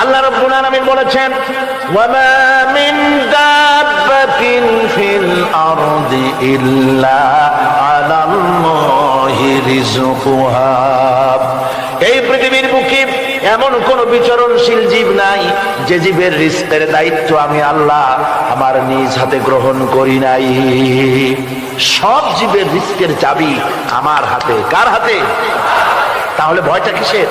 আল্লাহ রাব্বুল আলামিন বলেছেন, ওয়ামা মিন দাব্বাতিন ফিল আরদি ইল্লা আলাল্লাহি এই পৃথিবীর বুকে এমন কোন বিচরণশীল জীব নাই, যে জীবের রিস্কের দায়িত্ব আমি আল্লাহ আমার নিজ হাতে গ্রহণ করি নাই। সব জীবের রিস্কের চাবি আমার হাতে। কার হাতে? তাহলে ভয়টা কিসের?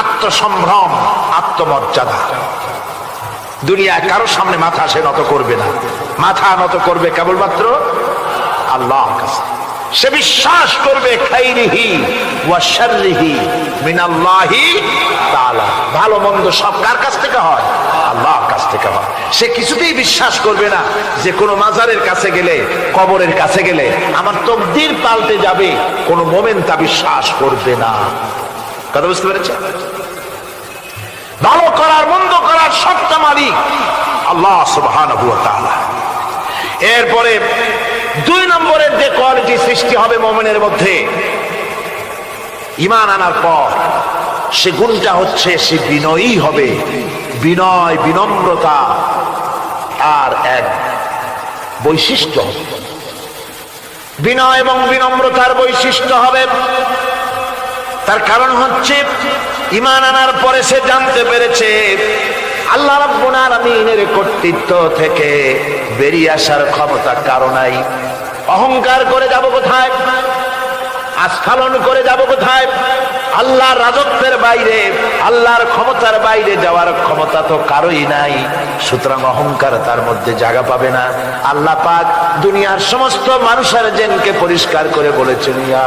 আত্মসম্ভ্রম, আত্মমর্যাদা। দুনিয়ায় কারোর সামনে মাথা সে নত করবে না। মাথা নত করবে কেবলমাত্র আল্লাহ সে বিশ্বাস করবে, খাইরিহি ওয়া শাররিহি মিনাল্লাহি ভালো মন্দ সব কার কাছ থেকে হয়? আল্লাহর কাছ থেকে হয়। সে কিছুতেই বিশ্বাস করবে না যে কোনো মাজারের কাছে গেলে, কবরের কাছে গেলে আমার তকদির পাল্টে যাবে, কোনো মোমেন তা বিশ্বাস করবে না। কথা বুঝতে পেরেছে? ভালো করার, মন্দ করার সবটা মালিক আল্লাহ সুবহানাহু এরপরে দুই নম্বরের যে কোয়ালিটি সৃষ্টি হবে মোমেনের মধ্যে ইমান আনার পর সে গুণটা হচ্ছে সে বিনয়ী হবে। বিনয়, বিনম্রতা আর এক বৈশিষ্ট্য। বিনয় এবং বিনম্রতার বৈশিষ্ট্য হবে তার কারণ হচ্ছে ইমান আনার পরে সে জানতে পেরেছে আল্লাহ রাব্বুল আলামিনের কর্তৃত্ব থেকে বেরিয়ে আসার ক্ষমতা কারও নাই। অহংকার করে যাব কোথায়? আস্ফালন করে যাব কোথায়? আল্লাহর রাজত্বের বাইরে, আল্লাহর ক্ষমতার বাইরে যাওয়ার ক্ষমতা তো কারোই নাই। সুতরাং অহংকার তার মধ্যে জায়গা পাবে না। আল্লাহ পাক দুনিয়ার সমস্ত মানুষের জেনকে পরিষ্কার করে বলেছেন, ইয়া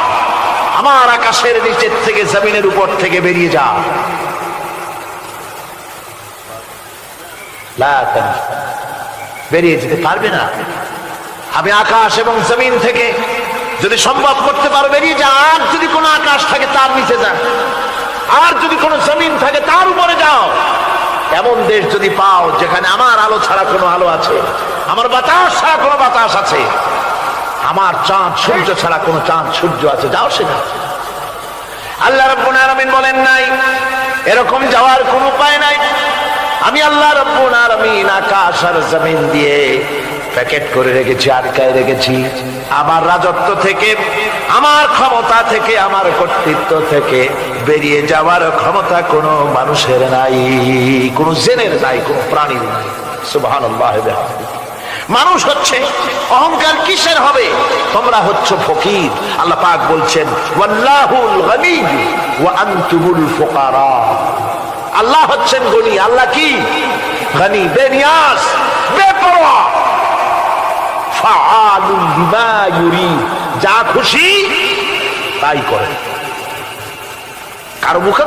আমার আকাশের নিচের থেকে, জমিনের উপর থেকে বেরিয়ে যা। বেরিয়ে যেতে পারবে না। আমি আকাশ এবং জমিন থেকে যদি সম্ভব করতে পারো, বেরিয়ে যা। আর যদি কোনো আকাশ থাকে, তার নিচে যা। আর যদি কোনো জমিন থাকে, তার উপরে যাও। এমন দেশ যদি পাও, যেখানে আমার আলো ছাড়া কোনো আলো আছে, আমার বাতাস ছাড়া কোনো বাতাস আছে। আমার চাঁদ সূর্য ছাড়া কোনো চাঁদ সূর্য আছে, যাও সেখানে। আল্লাহ রব্বুল আলামিন বলেন, নাই, এরকম যাওয়ার কোনো উপায় নাই। আমি আল্লাহ রব্বুল আলামিন আকাশ আর জমিন দিয়ে প্যাকেট করে রেখেছি, আটকায় রেখেছি। আমার রাজত্ব থেকে, আমার ক্ষমতা থেকে, আমার কর্তৃত্ব থেকে বেরিয়ে যাওয়ার ক্ষমতা কোনো মানুষের নাই, কোনো জেনের নাই, কোনো প্রাণীর নাই। বিহামদিহি। মানুষ হচ্ছে, অহংকার কিসের হবে? তোমরা হচ্ছ ফকির। আল্লাহ পাক বলছেন আল্লাহ হচ্ছেন গনি। আল্লাহ কি? যা খুশি তাই করে। কারও মুখে